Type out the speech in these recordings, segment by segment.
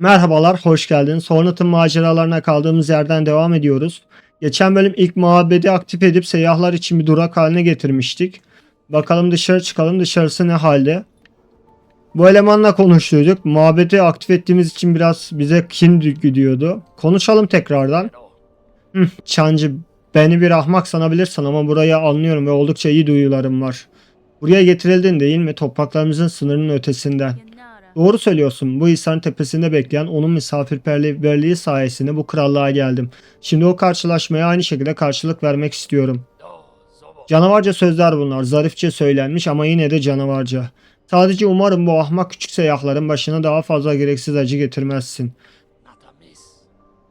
Merhabalar, hoş geldin. Hornet'ın maceralarına kaldığımız yerden devam ediyoruz. Geçen bölüm ilk muhabbeti aktif edip seyyahlar için bir durak haline getirmiştik. Bakalım dışarı çıkalım, dışarısı ne halde? Bu elemanla konuşuyorduk. Muhabbeti aktif ettiğimiz için biraz bize kin gidiyordu. Konuşalım tekrardan. Hı, Çancı, beni bir ahmak sanabilirsin ama burayı anlıyorum ve oldukça iyi duyularım var. Buraya getirildin değil mi? Topraklarımızın sınırının ötesinden. Doğru söylüyorsun. Bu hisarın tepesinde bekleyen onun misafirperverliği sayesinde bu krallığa geldim. Şimdi o karşılaşmaya aynı şekilde karşılık vermek istiyorum. Canavarca sözler bunlar. Zarifçe söylenmiş ama yine de canavarca. Sadece umarım bu ahmak küçük seyyahların başına daha fazla gereksiz acı getirmezsin.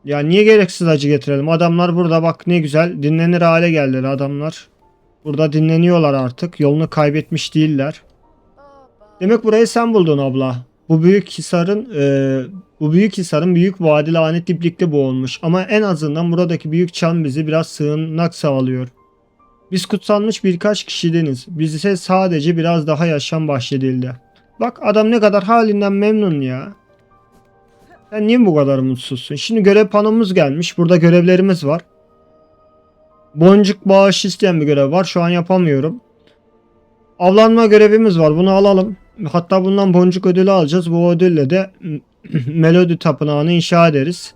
Ya niye gereksiz acı getirelim? Adamlar burada bak ne güzel dinlenir hale geldiler adamlar. Burada dinleniyorlar artık. Yolunu kaybetmiş değiller. Demek burayı sen buldun abla. Bu büyük hisarın e, bu büyük hisarın büyük vadi lanet diplikte boğulmuş ama en azından buradaki büyük çan bizi biraz sığınak sağlıyor. Biz kutsanmış birkaç kişideniz. Bize sadece biraz daha yaşam bahşedildi. Bak adam ne kadar halinden memnun ya. Sen niye bu kadar mutsuzsun? Şimdi görev panomuz gelmiş. Burada görevlerimiz var. Boncuk bağış isteyen bir görev var. Şu an yapamıyorum. Avlanma görevimiz var. Bunu alalım. Hatta bundan boncuk ödülü alacağız. Bu ödülle de Melodi Tapınağı'nı inşa ederiz.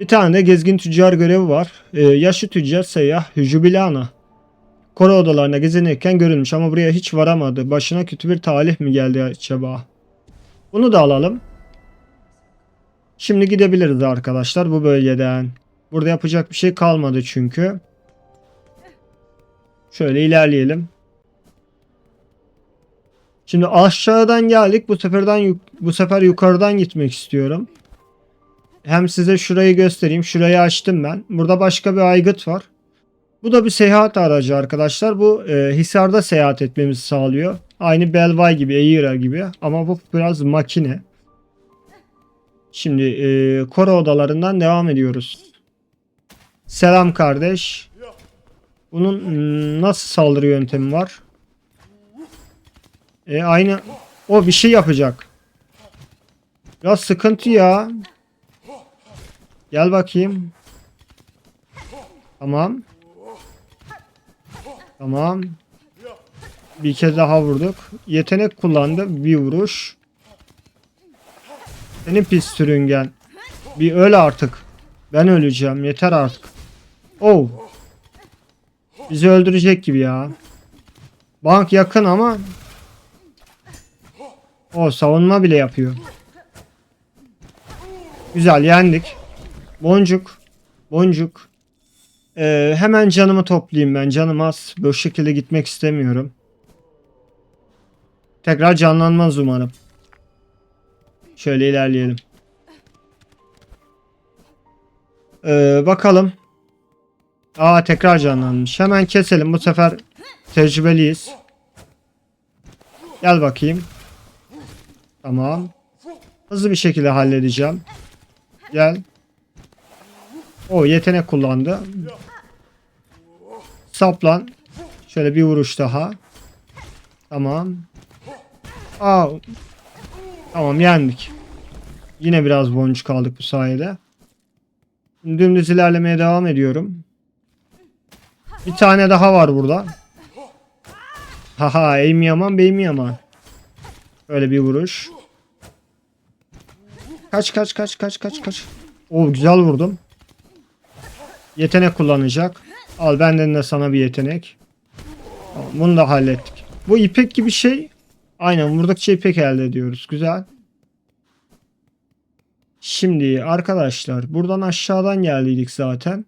Bir tane de gezgin tüccar görevi var. Ee, yaşlı tüccar seyyah Hücubilana. Kore odalarına gezinirken görülmüş ama buraya hiç varamadı. Başına kötü bir talih mi geldi acaba? Bunu da alalım. Şimdi gidebiliriz arkadaşlar bu bölgeden. Burada yapacak bir şey kalmadı çünkü. Şöyle ilerleyelim. Şimdi aşağıdan geldik. Bu seferden bu sefer yukarıdan gitmek istiyorum. Hem size şurayı göstereyim. Şurayı açtım ben. Burada başka bir aygıt var. Bu da bir seyahat aracı arkadaşlar. Bu e, Hisar'da seyahat etmemizi sağlıyor. Aynı Belvay gibi, Eira gibi ama bu biraz makine. Şimdi e, Kore odalarından devam ediyoruz. Selam kardeş. Bunun nasıl saldırı yöntemi var? E aynı o bir şey yapacak. Ya sıkıntı ya. Gel bakayım. Tamam. Tamam. Bir kez daha vurduk. Yetenek kullandı. Bir vuruş. Senin pis sürüngen. Bir öl artık. Ben öleceğim. Yeter artık. Oh. Bizi öldürecek gibi ya. Bank yakın ama o savunma bile yapıyor. Güzel yendik. Boncuk. Boncuk. Ee, hemen canımı toplayayım ben. Canım az. Bu şekilde gitmek istemiyorum. Tekrar canlanmaz umarım. Şöyle ilerleyelim. Ee, bakalım. Aa tekrar canlanmış. Hemen keselim. Bu sefer tecrübeliyiz. Gel bakayım. Tamam. Hızlı bir şekilde halledeceğim. Gel. O yetenek kullandı. Saplan. Şöyle bir vuruş daha. Tamam. Aa. Tamam yendik. Yine biraz boncuk aldık bu sayede. Şimdi Dümdüz ilerlemeye devam ediyorum. Bir tane daha var burada. Haha aim yaman. Öyle bir vuruş. Kaç kaç kaç kaç kaç kaç. Oo güzel vurdum. Yetenek kullanacak. Al benden de sana bir yetenek. Bunu da hallettik. Bu ipek gibi şey. Aynen vurdukça ipek elde ediyoruz. Güzel. Şimdi arkadaşlar buradan aşağıdan geldiydik zaten.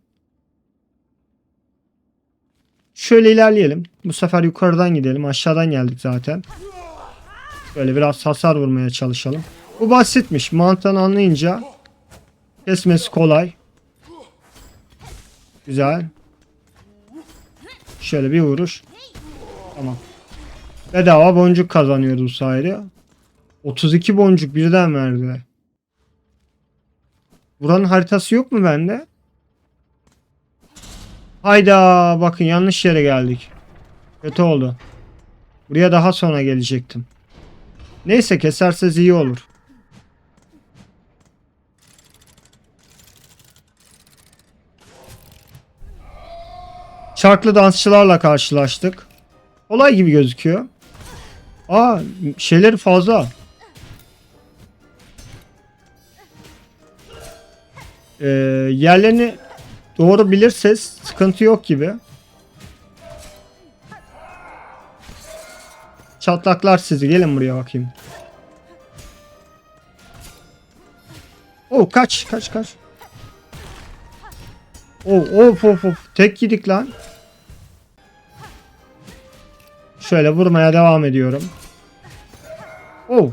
Şöyle ilerleyelim. Bu sefer yukarıdan gidelim. Aşağıdan geldik zaten. Böyle biraz hasar vurmaya çalışalım. Bu basitmiş. Mantığını anlayınca kesmesi kolay. Güzel. Şöyle bir vuruş. Tamam. Bedava boncuk kazanıyoruz bu sayede. 32 boncuk birden verdi. Buranın haritası yok mu bende? Hayda bakın yanlış yere geldik. Kötü oldu. Buraya daha sonra gelecektim. Neyse keserseniz iyi olur. Çarklı dansçılarla karşılaştık. Olay gibi gözüküyor. Aa şeyleri fazla. Ee, yerlerini doğru bilirseniz sıkıntı yok gibi. Çatlaklar sizi. Gelin buraya bakayım. Oh kaç kaç kaç. Oh of of of. Tek yedik lan. Şöyle vurmaya devam ediyorum. Oh.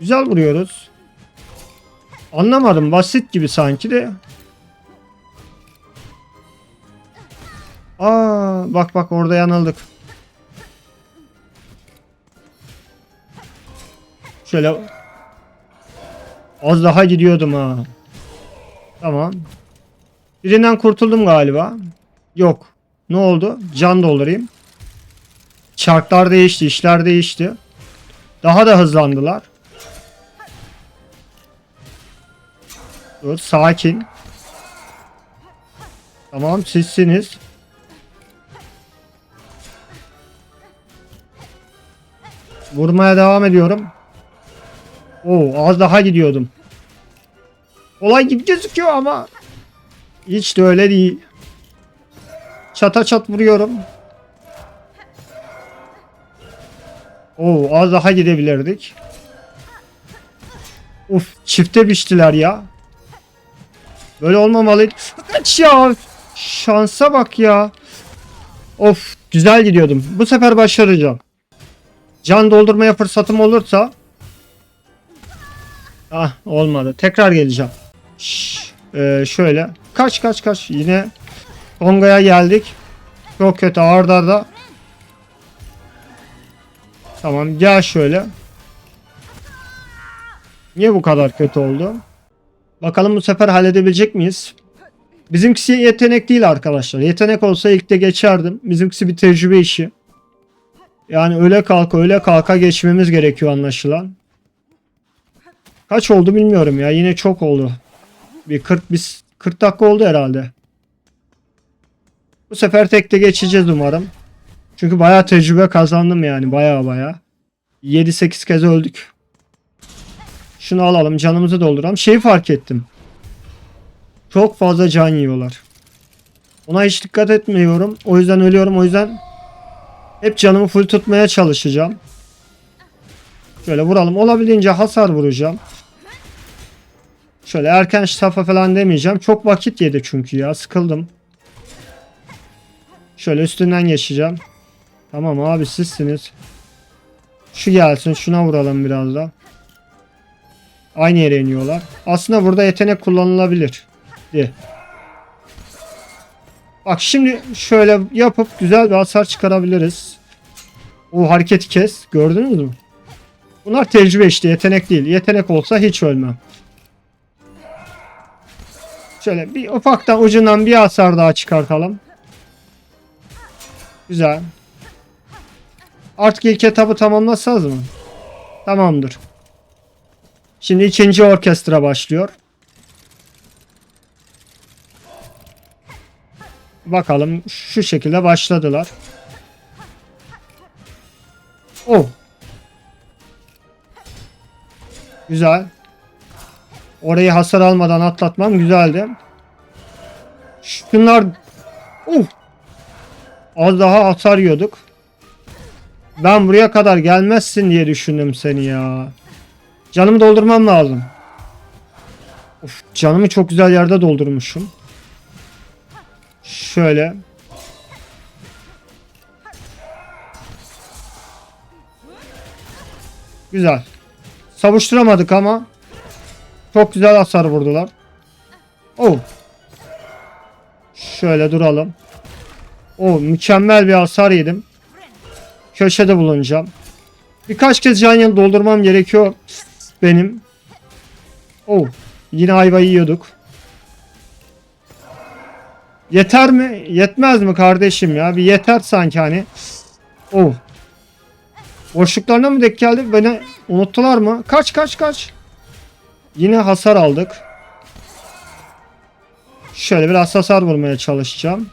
Güzel vuruyoruz. Anlamadım. Basit gibi sanki de. Aa, bak bak orada yanıldık. Şöyle az daha gidiyordum ha. Tamam. Birinden kurtuldum galiba. Yok. Ne oldu? Can doldurayım. Çarklar değişti, işler değişti. Daha da hızlandılar. Dur, sakin. Tamam, sizsiniz. Vurmaya devam ediyorum. Oo, az daha gidiyordum. Olay gibi gözüküyor ama hiç de öyle değil. Çata çat vuruyorum. Oo, az daha gidebilirdik. Uf, çifte biçtiler ya. Böyle olmamalıydı. Kaç ya. Şansa bak ya. Of, güzel gidiyordum. Bu sefer başaracağım. Can doldurmaya fırsatım olursa Ah olmadı. Tekrar geleceğim. Şş, ee, şöyle. Kaç kaç kaç. Yine Tonga'ya geldik. Çok kötü arda arda. Tamam gel şöyle. Niye bu kadar kötü oldu? Bakalım bu sefer halledebilecek miyiz? Bizimkisi yetenek değil arkadaşlar. Yetenek olsa ilk de geçerdim. Bizimkisi bir tecrübe işi. Yani öyle kalka öyle kalka geçmemiz gerekiyor anlaşılan. Kaç oldu bilmiyorum ya. Yine çok oldu. Bir 40 bir 40 dakika oldu herhalde. Bu sefer tekte geçeceğiz umarım. Çünkü bayağı tecrübe kazandım yani. Bayağı bayağı. 7-8 kez öldük. Şunu alalım. Canımızı dolduralım. Şeyi fark ettim. Çok fazla can yiyorlar. Ona hiç dikkat etmiyorum. O yüzden ölüyorum. O yüzden hep canımı full tutmaya çalışacağım. Şöyle vuralım. Olabildiğince hasar vuracağım. Şöyle erken şafa falan demeyeceğim. Çok vakit yedi çünkü ya. Sıkıldım. Şöyle üstünden geçeceğim. Tamam abi sizsiniz. Şu gelsin. Şuna vuralım biraz da. Aynı yere iniyorlar. Aslında burada yetenek kullanılabilir. De. Bak şimdi şöyle yapıp güzel bir hasar çıkarabiliriz. O hareketi kes. Gördünüz mü? Bunlar tecrübe işte yetenek değil. Yetenek olsa hiç ölmem. Şöyle bir ufaktan ucundan bir hasar daha çıkartalım. Güzel. Artık ilk etabı tamamlasanız mı? Tamamdır. Şimdi ikinci orkestra başlıyor. Bakalım şu şekilde başladılar. Oh. Güzel. Orayı hasar almadan atlatmam güzeldi. Şunlar uh, az daha hasar yiyorduk. Ben buraya kadar gelmezsin diye düşündüm seni ya. Canımı doldurmam lazım. Of, canımı çok güzel yerde doldurmuşum. Şöyle. Güzel. Savuşturamadık ama çok güzel hasar vurdular. Oh. Şöyle duralım. Oh mükemmel bir hasar yedim. Köşede bulunacağım. Birkaç kez can yanı doldurmam gerekiyor benim. Oh yine ayva yiyorduk. Yeter mi? Yetmez mi kardeşim ya? Bir yeter sanki hani. Oh. Boşluklarına mı denk geldi? Beni unuttular mı? Kaç kaç kaç. Yine hasar aldık. Şöyle biraz hasar vurmaya çalışacağım.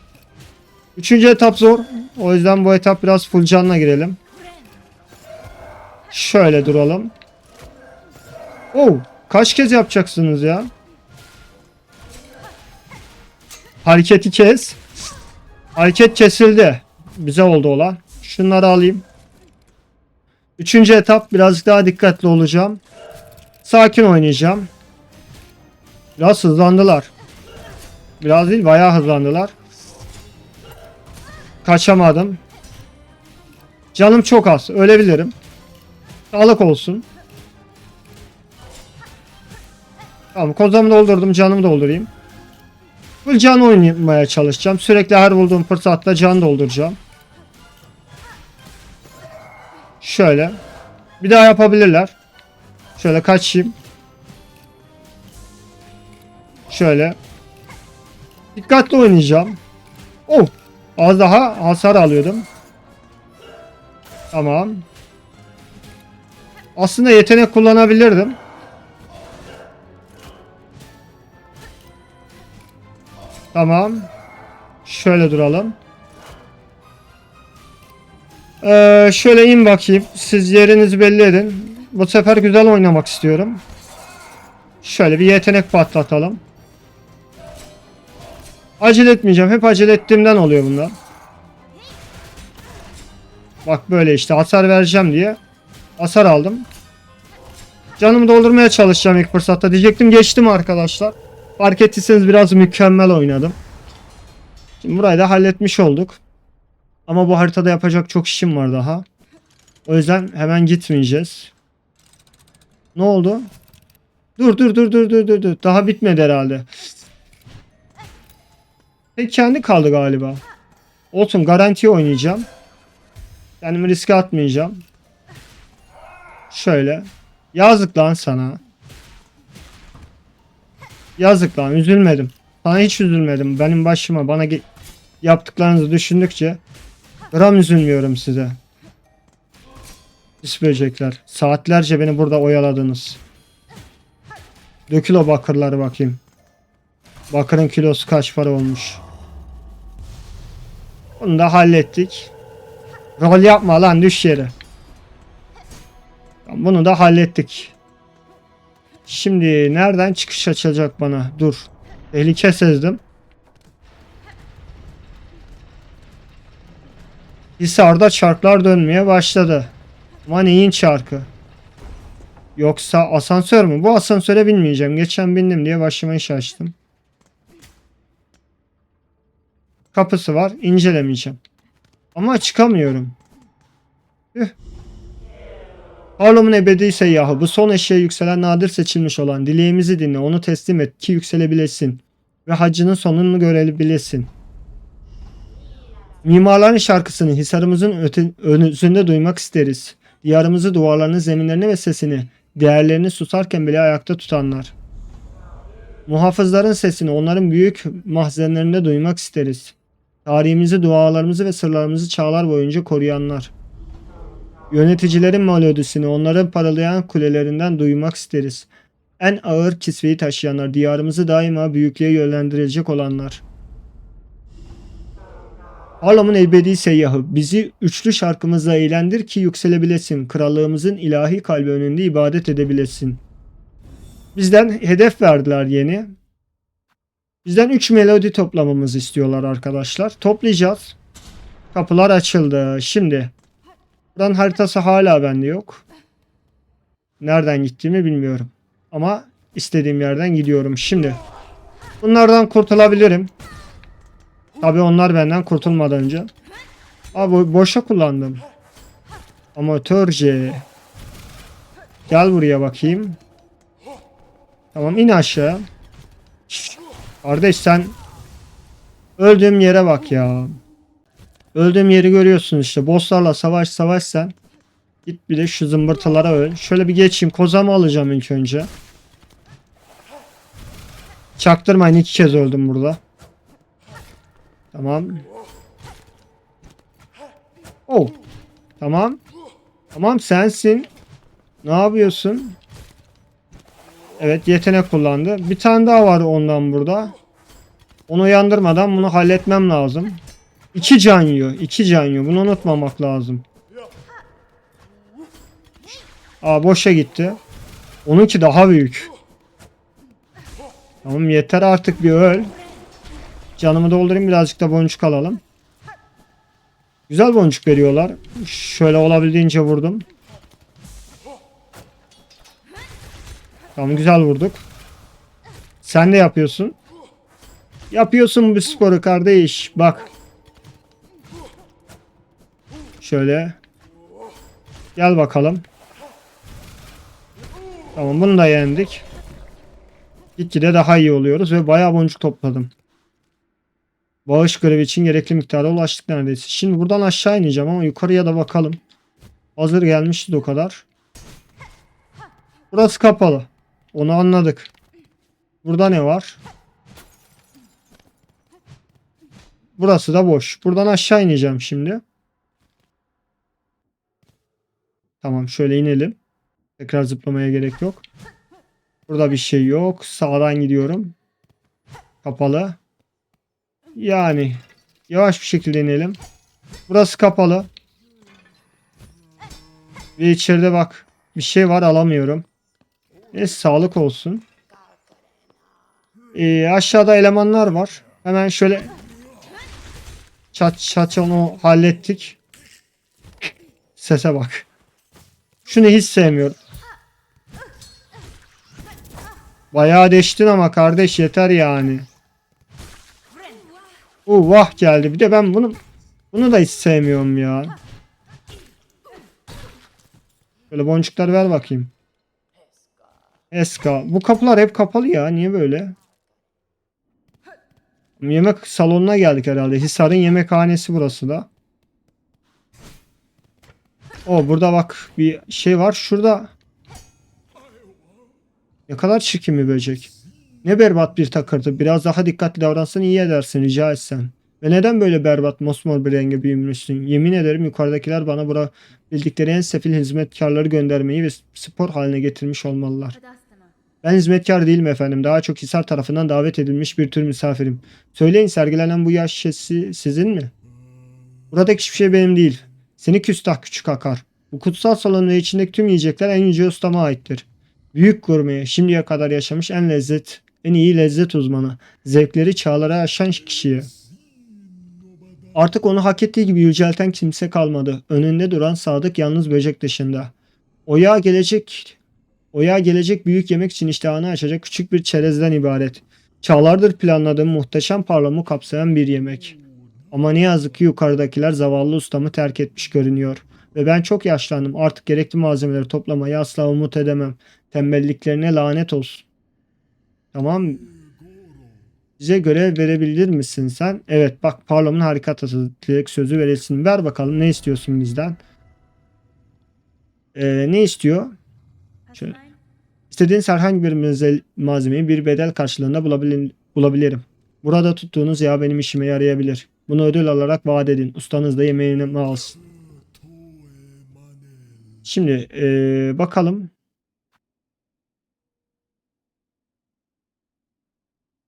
Üçüncü etap zor. O yüzden bu etap biraz full canla girelim. Şöyle duralım. Oo, kaç kez yapacaksınız ya? Hareketi kes. Hareket kesildi. Bize oldu olan. Şunları alayım. Üçüncü etap birazcık daha dikkatli olacağım. Sakin oynayacağım. Biraz hızlandılar. Biraz değil bayağı hızlandılar. Kaçamadım. Canım çok az. Ölebilirim. Sağlık olsun. Tamam kozamı doldurdum. Canımı doldurayım. Full can oynamaya çalışacağım. Sürekli her bulduğum fırsatta can dolduracağım. Şöyle. Bir daha yapabilirler. Şöyle kaçayım. Şöyle. Dikkatli oynayacağım. Oh. Az daha hasar alıyordum. Tamam. Aslında yetenek kullanabilirdim. Tamam. Şöyle duralım. Ee, şöyle in bakayım. Siz yerinizi belli edin. Bu sefer güzel oynamak istiyorum. Şöyle bir yetenek patlatalım. Acele etmeyeceğim. Hep acele ettiğimden oluyor bunlar. Bak böyle işte hasar vereceğim diye hasar aldım. Canımı doldurmaya çalışacağım ilk fırsatta. Diyecektim geçtim arkadaşlar. Fark ettiyseniz biraz mükemmel oynadım. Şimdi burayı da halletmiş olduk. Ama bu haritada yapacak çok işim var daha. O yüzden hemen gitmeyeceğiz. Ne oldu? Dur dur dur dur dur dur. Daha bitmedi herhalde. Tek kendi kaldı galiba. Olsun garanti oynayacağım. Kendimi riske atmayacağım. Şöyle. Yazık lan sana. Yazık lan üzülmedim. Sana hiç üzülmedim. Benim başıma bana yaptıklarınızı düşündükçe gram üzülmüyorum size. Pis böcekler. Saatlerce beni burada oyaladınız. Dökül o bakırları bakayım. Bakırın kilosu kaç para olmuş. Bunu da hallettik. Rol yapma lan düş yere. Bunu da hallettik. Şimdi nereden çıkış açılacak bana? Dur. Tehlike sezdim. Hisar'da çarklar dönmeye başladı. Ama neyin çarkı? Yoksa asansör mü? Bu asansöre binmeyeceğim. Geçen bindim diye başıma iş açtım. Kapısı var. İncelemeyeceğim. Ama çıkamıyorum. Üh. Harlem'in ebedi seyyahı. Bu son eşeğe yükselen nadir seçilmiş olan. Dileğimizi dinle. Onu teslim et ki yükselebilesin. Ve hacının sonunu görebilesin. Mimarların şarkısını Hisarımızın öte, önünde duymak isteriz. Diyarımızı duvarlarını, zeminlerini ve sesini, değerlerini susarken bile ayakta tutanlar. Muhafızların sesini onların büyük mahzenlerinde duymak isteriz. Tarihimizi, dualarımızı ve sırlarımızı çağlar boyunca koruyanlar. Yöneticilerin melodisini onların paralayan kulelerinden duymak isteriz. En ağır kisveyi taşıyanlar, diyarımızı daima büyüklüğe yönlendirecek olanlar. Harlem'in ebedi seyyahı, bizi üçlü şarkımızla eğlendir ki yükselebilesin. Krallığımızın ilahi kalbi önünde ibadet edebilesin. Bizden hedef verdiler yeni. Bizden 3 melodi toplamamızı istiyorlar arkadaşlar. Toplayacağız. Kapılar açıldı. Şimdi. Buranın haritası hala bende yok. Nereden gittiğimi bilmiyorum. Ama istediğim yerden gidiyorum. Şimdi. Bunlardan kurtulabilirim. Tabi onlar benden kurtulmadan önce. Abi boşa kullandım. Amatörce. Gel buraya bakayım. Tamam in aşağı. Şşş. Kardeş sen öldüğüm yere bak ya. Öldüğüm yeri görüyorsun işte. Bosslarla savaş savaş sen. Git bir de şu zımbırtılara öl. Şöyle bir geçeyim. Kozamı alacağım ilk önce. Çaktırmayın iki kez öldüm burada. Tamam. Oh. Tamam. Tamam sensin. Ne yapıyorsun? Evet yetenek kullandı. Bir tane daha var ondan burada. Onu uyandırmadan bunu halletmem lazım. İki can yiyor. iki can yiyor. Bunu unutmamak lazım. Aa boşa gitti. Onunki daha büyük. Tamam yeter artık bir öl. Canımı doldurayım birazcık da boncuk alalım. Güzel boncuk veriyorlar. Şöyle olabildiğince vurdum. Tamam güzel vurduk. Sen de yapıyorsun. Yapıyorsun bu sporu kardeş. Bak. Şöyle. Gel bakalım. Tamam bunu da yendik. Gitgide daha iyi oluyoruz ve bayağı boncuk topladım. Bağış görevi için gerekli miktara ulaştık neredeyse. Şimdi buradan aşağı ineceğim ama yukarıya da bakalım. Hazır gelmişti o kadar. Burası kapalı. Onu anladık. Burada ne var? Burası da boş. Buradan aşağı ineceğim şimdi. Tamam şöyle inelim. Tekrar zıplamaya gerek yok. Burada bir şey yok. Sağdan gidiyorum. Kapalı. Yani yavaş bir şekilde inelim. Burası kapalı. Ve içeride bak bir şey var alamıyorum. Neyse sağlık olsun. Ee, aşağıda elemanlar var. Hemen şöyle çat çat onu hallettik. Sese bak. Şunu hiç sevmiyorum. Bayağı deştin ama kardeş yeter yani. Uh vah geldi. Bir de ben bunu bunu da hiç sevmiyorum ya. Böyle boncuklar ver bakayım. Eska. Bu kapılar hep kapalı ya. Niye böyle? Yemek salonuna geldik herhalde. Hisar'ın yemekhanesi burası da. O burada bak bir şey var. Şurada ne kadar çirkin bir böcek. Ne berbat bir takırdı. Biraz daha dikkatli davransan iyi edersin rica etsen. Ve neden böyle berbat mosmor bir renge büyümüşsün? Yemin ederim yukarıdakiler bana bura bildikleri en sefil hizmetkarları göndermeyi ve spor haline getirmiş olmalılar. Ben hizmetkar değilim efendim. Daha çok Hisar tarafından davet edilmiş bir tür misafirim. Söyleyin sergilenen bu yaş şişesi sizin mi? Buradaki hiçbir şey benim değil. Seni küstah küçük akar. Bu kutsal salon ve içindeki tüm yiyecekler en yüce ustama aittir. Büyük gurmeye, şimdiye kadar yaşamış en lezzet, en iyi lezzet uzmanı. Zevkleri çağlara aşan kişiye. Artık onu hak ettiği gibi yücelten kimse kalmadı. Önünde duran sadık yalnız böcek dışında. Oya gelecek Oya gelecek büyük yemek için iştahını açacak küçük bir çerezden ibaret. Çağlardır planladığım muhteşem parlamu kapsayan bir yemek. Ama ne yazık ki yukarıdakiler zavallı ustamı terk etmiş görünüyor. Ve ben çok yaşlandım. Artık gerekli malzemeleri toplamayı asla umut edemem. Tembelliklerine lanet olsun. Tamam. Bize görev verebilir misin sen? Evet bak Parlament'ın harika dilek sözü verilsin. Ver bakalım ne istiyorsun bizden? Ee, ne istiyor? Şöyle. İstediğiniz herhangi bir malze- malzemeyi bir bedel karşılığında bulabilirim. Burada tuttuğunuz yağ benim işime yarayabilir. Bunu ödül olarak vaat edin. Ustanız da yemeğini alsın. Şimdi eee, bakalım.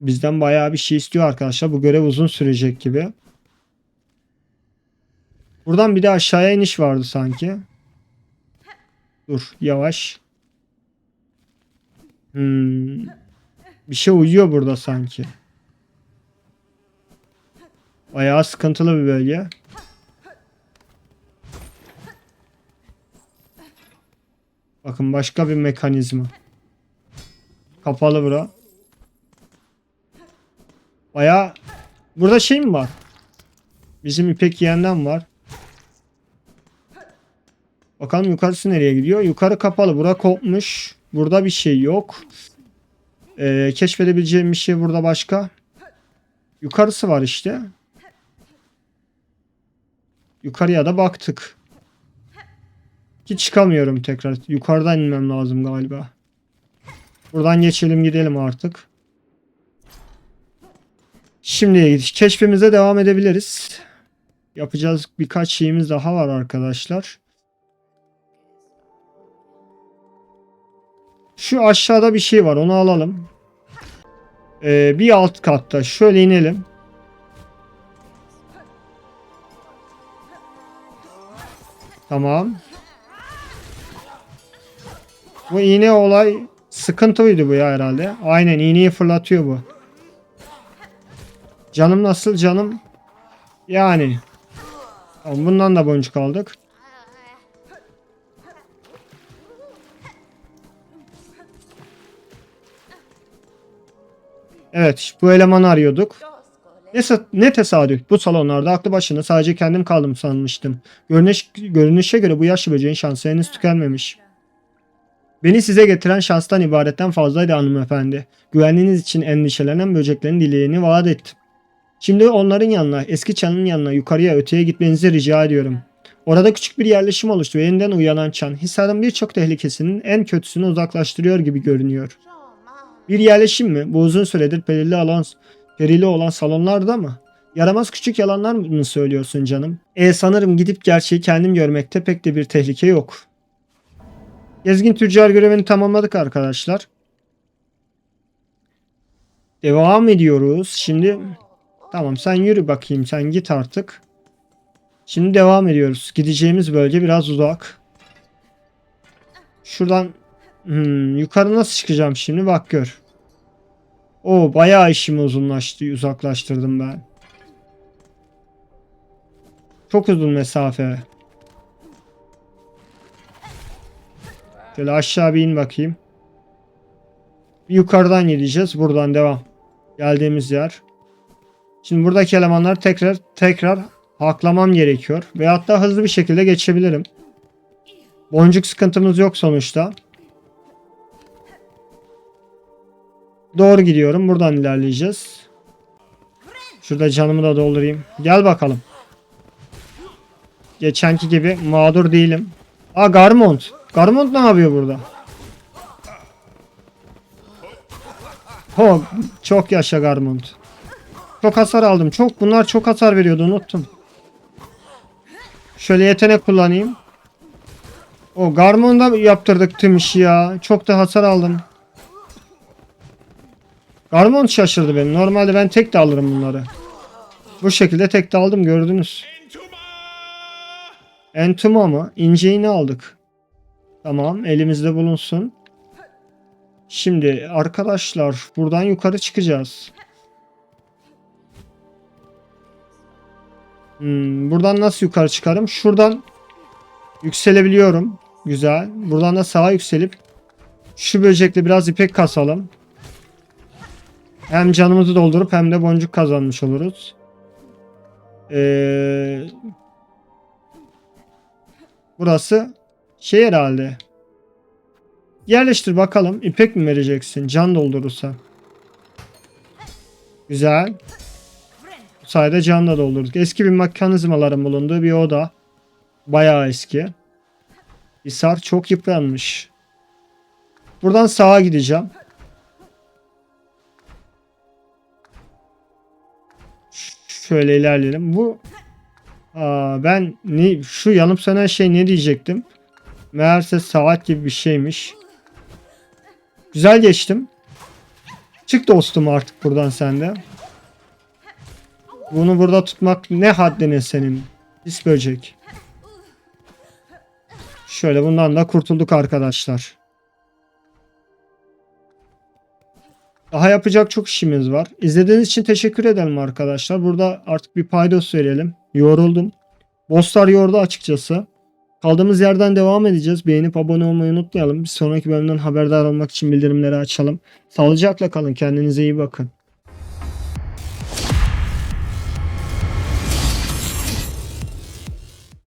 Bizden bayağı bir şey istiyor arkadaşlar. Bu görev uzun sürecek gibi. Buradan bir de aşağıya iniş vardı sanki. Dur yavaş. Hmm. Bir şey uyuyor burada sanki. Bayağı sıkıntılı bir bölge. Bakın başka bir mekanizma. Kapalı bura. Bayağı burada şey mi var? Bizim ipek yiyenden var. Bakalım yukarısı nereye gidiyor? Yukarı kapalı. Bura kopmuş. Burada bir şey yok. Ee, keşfedebileceğim bir şey burada başka. Yukarısı var işte. Yukarıya da baktık. Hiç çıkamıyorum tekrar. Yukarıdan inmem lazım galiba. Buradan geçelim gidelim artık. Şimdi keşfimize devam edebiliriz. Yapacağız birkaç şeyimiz daha var arkadaşlar. Şu aşağıda bir şey var onu alalım. Ee, bir alt katta. Şöyle inelim. Tamam. Bu iğne olay sıkıntıydı bu ya herhalde. Aynen iğneyi fırlatıyor bu. Canım nasıl canım? Yani. Tamam, bundan da boncuk aldık. Evet bu elemanı arıyorduk. Ne, ne tesadüf. Bu salonlarda aklı başında sadece kendim kaldım sanmıştım. Görünüş, görünüşe göre bu yaşlı böceğin şansı henüz tükenmemiş. Beni size getiren şanstan ibaretten fazlaydı hanımefendi. Güvenliğiniz için endişelenen böceklerin dileğini vaat ettim. Şimdi onların yanına, eski çanın yanına, yukarıya, öteye gitmenizi rica ediyorum. Orada küçük bir yerleşim oluştu ve yeniden uyanan çan, Hisar'ın birçok tehlikesinin en kötüsünü uzaklaştırıyor gibi görünüyor. Bir yerleşim mi? Bu uzun süredir perili alan, perili olan salonlarda mı? Yaramaz küçük yalanlar mı söylüyorsun canım? E sanırım gidip gerçeği kendim görmekte pek de bir tehlike yok. Gezgin tüccar görevini tamamladık arkadaşlar. Devam ediyoruz. Şimdi tamam sen yürü bakayım sen git artık. Şimdi devam ediyoruz. Gideceğimiz bölge biraz uzak. Şuradan hmm, yukarı nasıl çıkacağım şimdi bak gör. O bayağı işimi uzunlaştı, uzaklaştırdım ben. Çok uzun mesafe. Şöyle aşağı bir in bakayım. Bir yukarıdan gideceğiz. Buradan devam. Geldiğimiz yer. Şimdi buradaki elemanlar tekrar tekrar haklamam gerekiyor. Veyahut da hızlı bir şekilde geçebilirim. Boncuk sıkıntımız yok sonuçta. Doğru gidiyorum. Buradan ilerleyeceğiz. Şurada canımı da doldurayım. Gel bakalım. Geçenki gibi mağdur değilim. Aa Garmont. Garmont ne yapıyor burada? Ho, çok yaşa Garmont. Çok hasar aldım. Çok bunlar çok hasar veriyordu unuttum. Şöyle yetenek kullanayım. O Garmon'da yaptırdık tüm işi ya. Çok da hasar aldım. Garmon şaşırdı beni. Normalde ben tek de alırım bunları. Bu şekilde tek de aldım gördünüz. Entuma mı? İnce iğne aldık. Tamam elimizde bulunsun. Şimdi arkadaşlar buradan yukarı çıkacağız. Hmm, buradan nasıl yukarı çıkarım? Şuradan yükselebiliyorum. Güzel. Buradan da sağa yükselip şu böcekle biraz ipek kasalım. Hem canımızı doldurup hem de boncuk kazanmış oluruz. Ee, burası şey herhalde. Yerleştir bakalım. İpek mi vereceksin? Can doldurursa. Güzel. Bu sayede can da doldurduk. Eski bir mekanizmaların bulunduğu bir oda. Bayağı eski. Hisar çok yıpranmış. Buradan sağa gideceğim. Şöyle ilerleyelim. Bu Aa, ben ne, şu yanıp sönen şey ne diyecektim? Meğerse saat gibi bir şeymiş. Güzel geçtim. Çık dostum artık buradan sende. Bunu burada tutmak ne haddine senin. Pis böcek. Şöyle bundan da kurtulduk arkadaşlar. Daha yapacak çok işimiz var. İzlediğiniz için teşekkür ederim arkadaşlar. Burada artık bir paydos verelim. Yoruldum. Bosslar yordu açıkçası. Kaldığımız yerden devam edeceğiz. Beğenip abone olmayı unutmayalım. Bir sonraki bölümden haberdar olmak için bildirimleri açalım. Sağlıcakla kalın. Kendinize iyi bakın.